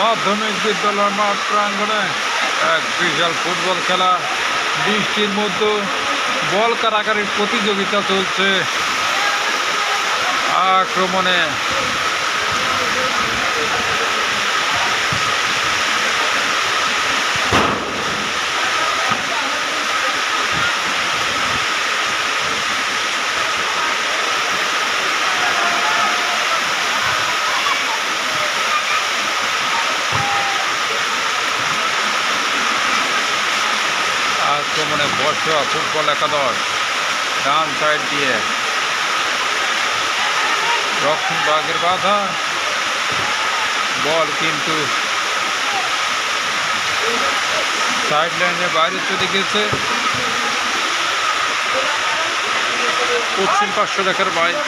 মাধ্যমিক বিদ্যালয় মাঠ প্রাঙ্গণে এক বিশাল ফুটবল খেলা। বৃষ্টির মধ্যে বল কারাকারির প্রতিযোগিতা চলছে। আক্রমণে আক্রমণে বসা ফুটবল একাদশ, ডান সাইড দিয়ে। রক্ষণ বাগের বাধা, বল কিন্তু সাইড লাইনের বাইরে চলে গেছে। পশ্চিম পার্শ্ব রেখার বাইরে।